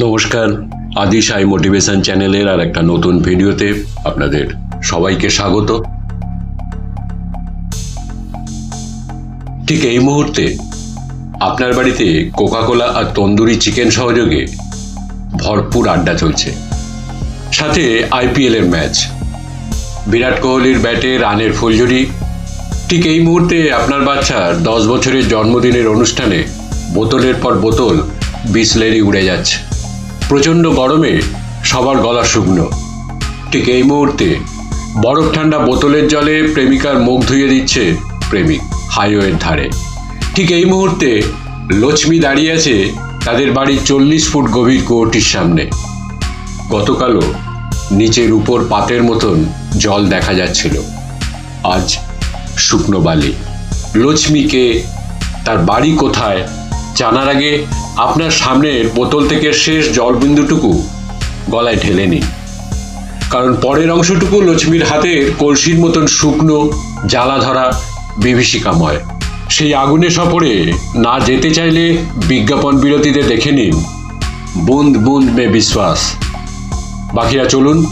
নমস্কার আদি সাই মোটিভেশন চ্যানেলের আর একটা নতুন ভিডিওতে আপনাদের সবাইকে স্বাগত। ঠিক এই মুহূর্তে আপনার বাড়িতে কোকাকোলা আর তন্দুরি চিকেন সহযোগে ভরপুর আড্ডা চলছে। সাথে আইপিএল এর ম্যাচ, বিরাট কোহলির ব্যাটে রানের ফুলঝুরি। ঠিক এই মুহূর্তে আপনার বাচ্চার দশ বছরের জন্মদিনের অনুষ্ঠানে বোতলের পর বোতল বিসলেরি উড়ে যাচ্ছে। প্রচণ্ড গরমে সবার গলা শুকনো। ঠিক এই মুহূর্তে বরফ ঠান্ডা বোতলের জলে প্রেমিকার মুখ ধুয়ে দিচ্ছে প্রেমিক হাইওয়ের ধারে। ঠিক এই মুহূর্তে লক্ষ্মী দাঁড়িয়ে আছে তাদের বাড়ির চল্লিশ ফুট গভীর কুয়োটির সামনে। গতকালও নিচের উপর পাতের মতন জল দেখা যাচ্ছিল। আজ শুকনো বালি। লক্ষ্মীকে তার বাড়ি কোথায় জানার আগে আপনার সামনের বোতল থেকে শেষ জলবিন্দুটুকু গলায় ঢেলে নিন। কারণ পরের অংশটুকু লক্ষ্মীর হাতের কলসির মতন শুকনো জ্বালা ধরা বিভীষিকাময়। সেই আগুনে সফরে না যেতে চাইলে বিজ্ঞাপন বিরতিতে দেখে নিন। বুন্দ বুন্দ মে বিশ্বাস। বাকিরা চলুন,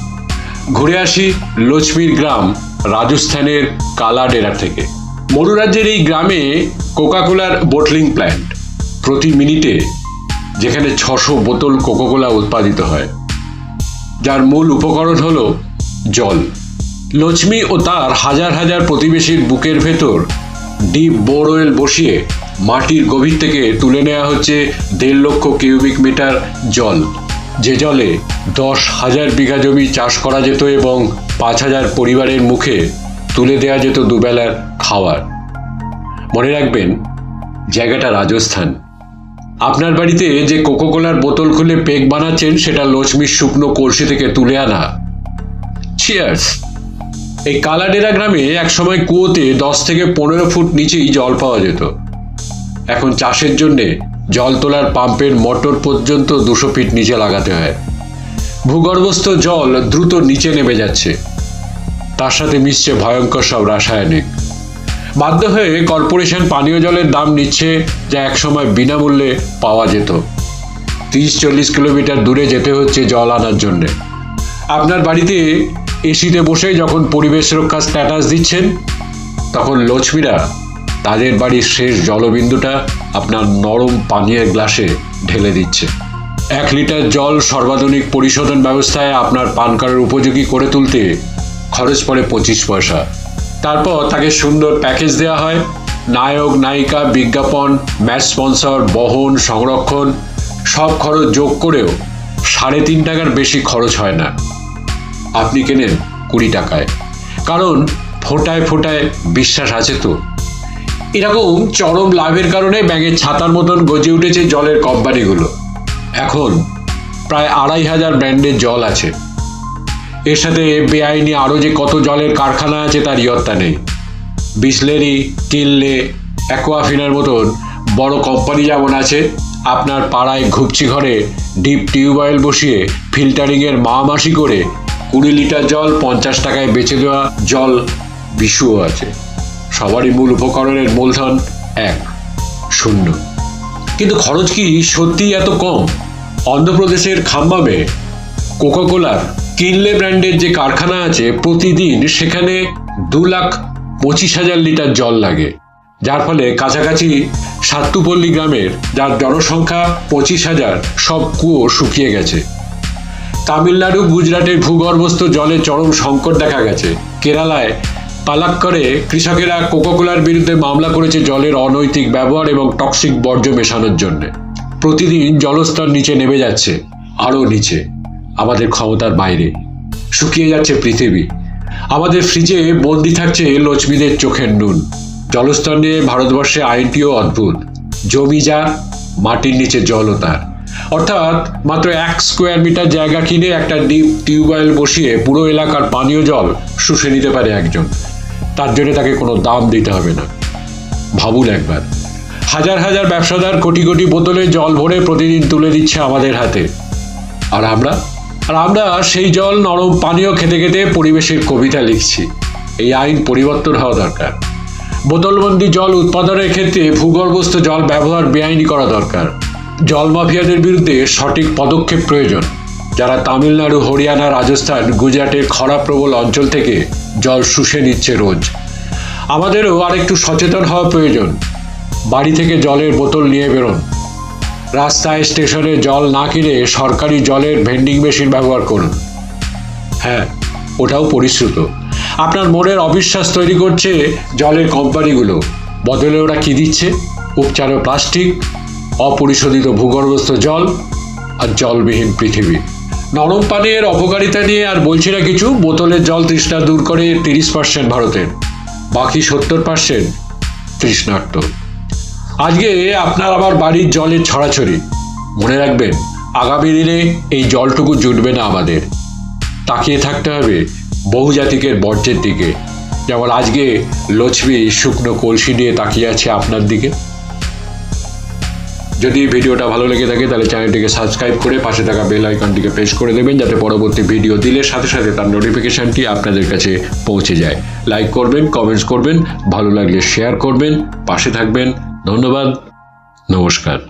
ঘুরে আসি লক্ষ্মীর গ্রাম, রাজস্থানের কালাডেরা থেকে। মরু রাজ্যের এই গ্রামে কোকাকোলার বোটলিং প্ল্যান্ট প্রতি মিনিটে যেখানে ছশো বোতল কোকোকোলা উৎপাদিত হয়, যার মূল উপকরণ হল জল। লক্ষ্মী ও তার হাজার হাজার প্রতিবেশীর বুকের ভেতর ডিপ বোরওয়েল বসিয়ে মাটির গভীর থেকে তুলে নেওয়া হচ্ছে দেড় লক্ষ কিউবিক মিটার জল, যে জলে দশ হাজার বিঘা জমি চাষ করা যেত এবং পাঁচ হাজার পরিবারের মুখে তুলে দেওয়া যেত দুবেলার খাওয়ার। মনে রাখবেন, জায়গাটা রাজস্থান। আপনার বাড়িতে যে কোকোকোলার বোতল খুলে পেক বানাচ্ছেন, সেটা লক্ষ্মীর শুকনো কলসি থেকে তুলে আনা। চিয়ার্স এই কালাডেরা গ্রামে একসময় কুয়োতে দশ থেকে পনেরো ফুট নিচেই জল পাওয়া যেত। এখন চাষের জন্যে জল তোলার পাম্পের মোটর পর্যন্ত দুশো ফিট নিচে লাগাতে হয়। ভূগর্ভস্থ জল দ্রুত নিচে নেমে যাচ্ছে। তার সাথে মিশছে ভয়ঙ্কর সব রাসায়নিক। বাধ্য হয়ে কর্পোরেশন পানীয় জলের দাম নিচ্ছে যা একসময় বিনামূল্যে পাওয়া যেত। তিরিশ চল্লিশ কিলোমিটার দূরে যেতে হচ্ছে জল আনার জন্যে। আপনার বাড়িতে এসিতে বসে যখন পরিবেশ রক্ষা স্ট্যাটাস দিচ্ছেন, তখন লক্ষ্মীরা তাদের বাড়ির শেষ জলবিন্দুটা আপনার নরম পানীয়ের গ্লাসে ঢেলে দিচ্ছে। এক লিটার জল সর্বাধুনিক পরিশোধন ব্যবস্থায় আপনার পান কার্ডের উপযোগী করে তুলতে খরচ পড়ে পঁচিশ পয়সা। তারপর তাকে সুন্দর প্যাকেজ দেওয়া হয়। নায়ক, নায়িকা, বিজ্ঞাপন, ম্যাচ স্পন্সর, বহন, সংরক্ষণ, সব খরচ যোগ করেও সাড়ে তিন টাকার বেশি খরচ হয় না। আপনি কেনেন কুড়ি টাকায়। কারণ ফোটায় ফোটায় বিশ্বাস আছে তো। এরকম চরম লাভের কারণে ব্যাঙের ছাতার মতন গজে উঠেছে জলের কোম্পানিগুলো। এখন প্রায় আড়াই হাজার ব্র্যান্ডের জল আছে। এর সাথে বেআইনি আরও যে কত জলের কারখানা আছে তার ইয়ত্তা নেই। বিসলেরি কিনলে অ্যাকোয়াফিনার মতন বড় কোম্পানি যেমন আছে, আপনার পাড়ায় ঘুপচি ঘরে ডিপ টিউবওয়েল বসিয়ে ফিল্টারিংয়ের মামাসি করে কুড়ি লিটার জল, পঞ্চাশ টাকায় বেচে দেওয়া জল বিশুও আছে। সবারই মূল উপকরণের মূলধন এক, শূন্য। কিন্তু খরচ কি সত্যিই এত কম? অন্ধ্রপ্রদেশের খাম্বামে কোকাকোলার কিনলে ব্র্যান্ডের যে কারখানা আছে, প্রতিদিন সেখানে দু লাখ পঁচিশ হাজার লিটার জল লাগে। যার ফলে কাছাকাছি সাত্তুপল্লী গ্রামের, যার জনসংখ্যা পঁচিশ হাজার, সব কুয়ো শুকিয়ে গেছে। তামিলনাড়ু, গুজরাটের ভূগর্ভস্থ জলে চরম সংকট দেখা গেছে। কেরালায় পালাক্করে কৃষকেরা কোকাকোলার বিরুদ্ধে মামলা করেছে জলের অনৈতিক ব্যবহার এবং টক্সিক বর্জ্য মেশানোর জন্য। প্রতিদিন জলস্তর নিচে নেমে যাচ্ছে, আরও নিচে। আমাদের ক্ষমতার বাইরে। শুকিয়ে যাচ্ছে পৃথিবী। আমাদের ফ্রিজে বন্দি থাকছে লক্ষ্মীদের চোখের নুন। জলস্তর নিয়ে ভারতবর্ষে আইনটিও অদ্ভুত। জমি যা, মাটির নিচে জলও তার। অর্থাৎ মাত্র এক স্কোয়ার মিটার জায়গা কিনে একটা ডিপ টিউবওয়েল বসিয়ে পুরো এলাকার পানীয় জল শুষে নিতে পারে একজন। তার জন্য তাকে কোনো দাম দিতে হবে না। ভাবুন একবার। হাজার হাজার ব্যবসাদার কোটি কোটি বোতলে জল ভরে প্রতিদিন তুলে দিচ্ছে আমাদের হাতে। আর আমরা? আর আমরা সেই জল নরম পানীয় খেতে খেতে পরিবেশের কবিতা লিখছি। এই আইন পরিবর্তন হওয়া দরকার। বোতলবন্দি জল উৎপাদনের ক্ষেত্রে ভূগর্ভস্থ জল ব্যবহার বেআইনি করা দরকার। জল মাফিয়াদের বিরুদ্ধে সঠিক পদক্ষেপ প্রয়োজন। যারা তামিলনাড়ু, হরিয়ানা, রাজস্থান, গুজরাটের খরাপ্রবল অঞ্চল থেকে জল শুষে নিচ্ছে রোজ। আমাদেরও আরেকটু সচেতন হওয়া প্রয়োজন। বাড়ি থেকে জলের বোতল নিয়ে বেরোন। রাস্তায় স্টেশনে জল না কিনে সরকারি জলের ভেন্ডিং মেশিন ব্যবহার করুন। হ্যাঁ ওটাও পরিশ্রুত। আপনার মনের অবিশ্বাস তৈরি করছে জলের কোম্পানিগুলো। বদলে ওরা কি দিচ্ছে? উপচার প্লাস্টিক, অপরিশোধিত ভূগর্ভস্থ জল আর জলবিহীন পৃথিবী। নরম পানীয়ের অপকারিতা নিয়ে আর বলছি না কিছু, বোতলের জল তৃষ্ণা দূর করে তিরিশ পার্সেন্ট ভারতের, বাকি সত্তর পার্সেন্ট তৃষ্ণার্ত। আজকে আপনার আবার বাড়ির জলের ছড়াছড়ি। মনে রাখবেন, আগামী দিনে এই জলটুকু জুটবে না আমাদের। তাকিয়ে থাকতে হবে বহুজাতিকের বর্জ্যের দিকে। যেমন আজকে লক্ষ্মী শুকনো কলসি নিয়ে তাকিয়ে আছে আপনার দিকে। যদি ভিডিওটা ভালো লেগে থাকে, তাহলে চ্যানেলটিকে সাবস্ক্রাইব করে পাশে থাকা বেল আইকনটিকে প্রেস করে দেবেন, যাতে পরবর্তী ভিডিও দিলে সাথে সাথে তার নোটিফিকেশনটি আপনাদের কাছে পৌঁছে যায়। লাইক করবেন, কমেন্টস করবেন, ভালো লাগলে শেয়ার করবেন, পাশে থাকবেন। ধন্যবাদ নমস্কার।